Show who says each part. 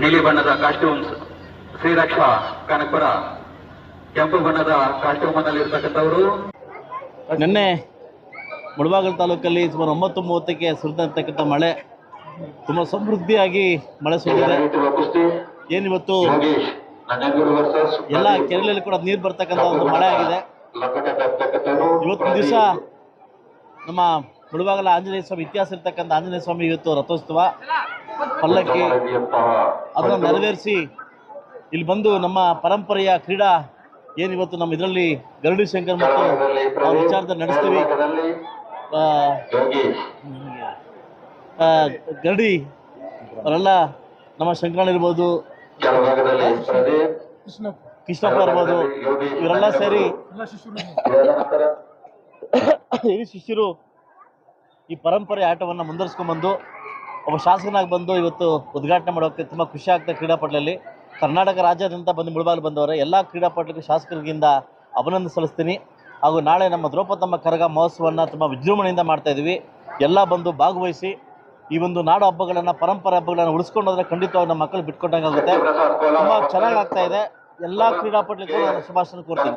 Speaker 1: ನೀಲಿ ಬಣ್ಣದ ಕಾಸ್ಟ್ಯೂಮ್ಸ್ ಶ್ರೀರಕ್ಷ ಕನಕಪುರ. ಕೆಂಪು ಬಣ್ಣದ ಕಾಸ್ಟ್ಯೂಮ್ ಇರ್ತಕ್ಕಂಥವರು
Speaker 2: ನಿನ್ನೆ ಮುಳಬಾಗಲ್ ತಾಲೂಕಲ್ಲಿ ಸುಮಾರು ಒಂಬತ್ತು ಮೂವತ್ತಕ್ಕೆ ಸುರಿದಂತಕ್ಕಂಥ ಮಳೆ. ತುಂಬಾ ಸಮೃದ್ಧಿಯಾಗಿ ಮಳೆ ಸುರಿದಿದೆ. ಏನಿವತ್ತು ಎಲ್ಲ ಕೆರೆಗಳಲ್ಲಿ ಕೂಡ ನೀರು ಬರ್ತಕ್ಕಂಥ ಒಂದು ಮಳೆ ಆಗಿದೆ. ಇವತ್ತಿನ ದಿವಸ ನಮ್ಮ ಮುಳುವಾಗಲ ಆಂಜನೇಯ ಸ್ವಾಮಿ ಇತಿಹಾಸ ಇರ್ತಕ್ಕಂಥ ಆಂಜನೇಯ ಸ್ವಾಮಿ ಇವತ್ತು ರಥೋತ್ಸವ ಪಲ್ಲಕ್ಕಿ ಅದನ್ನು ನೆರವೇರಿಸಿ ಇಲ್ಲಿ ಬಂದು ನಮ್ಮ ಪರಂಪರೆಯ ಕ್ರೀಡಾ ಏನಿವತ್ತು ನಮ್ಮ ಇದರಲ್ಲಿ ಗರುಡಿ ಶಂಕರ್ ಮತ್ತು ಅವ್ರ ವಿಚಾರದಲ್ಲಿ ನಡೆಸ್ತೀವಿ. ಗರುಡಿ ಅವರೆಲ್ಲ ನಮ್ಮ ಶಂಕರಣ್ಣ ಇರ್ಬೋದು. ಕೃಷ್ಣಪ್ಪ ಇರ್ಬೋದು ಇವರೆಲ್ಲ ಸೇರಿ ಹಿರಿ ಶಿಷ್ಯರು ಈ ಪರಂಪರೆ ಆಟವನ್ನು ಮುಂದುವರಿಸ್ಕೊಂಡ್ಬಂದು ಒಬ್ಬ ಶಾಸಕನಾಗಿ ಬಂದು ಇವತ್ತು ಉದ್ಘಾಟನೆ ಮಾಡೋಕ್ಕೆ ತುಂಬ ಖುಷಿ ಆಗ್ತದೆ ಕ್ರೀಡಾಪಟುಲಲ್ಲಿ. ಕರ್ನಾಟಕ ರಾಜ್ಯಾದ್ಯಂತ ಬಂದು ಮುಳುಬಾಗಿಲು ಬಂದವರೆ ಎಲ್ಲ ಕ್ರೀಡಾಪಟುಗಳಿಗೆ ಶಾಸಕರಿಗಿಂದ ಅಭಿನಂದನೆ ಸಲ್ಲಿಸ್ತೀನಿ. ಹಾಗೂ ನಾಳೆ ನಮ್ಮ ದ್ರೌಪದಮ್ಮ ಕರಗ ಮಹೋತ್ಸವವನ್ನು ತುಂಬ ವಿಜೃಂಭಣೆಯಿಂದ ಮಾಡ್ತಾ ಇದ್ದೀವಿ ಎಲ್ಲ ಬಂದು ಭಾಗವಹಿಸಿ ಈ ಒಂದು ನಾಡು ಹಬ್ಬಗಳನ್ನು ಪರಂಪರೆ ಹಬ್ಬಗಳನ್ನು ಉಳಿಸ್ಕೊಂಡು ಹೋದ್ರೆ ಖಂಡಿತವಾಗಿ ನಮ್ಮ ಮಕ್ಕಳು ಬಿಟ್ಕೊಂಡಂಗಾಗುತ್ತೆ
Speaker 1: ಆಗುತ್ತೆ
Speaker 2: ತುಂಬ ಚೆನ್ನಾಗಿ ಆಗ್ತಾ ಇದೆ. ಎಲ್ಲ ಕ್ರೀಡಾಪಟುಗಳಿಗೂ ನಾನು ಶುಭಾಶಯ ಕೋರ್ತೀನಿ.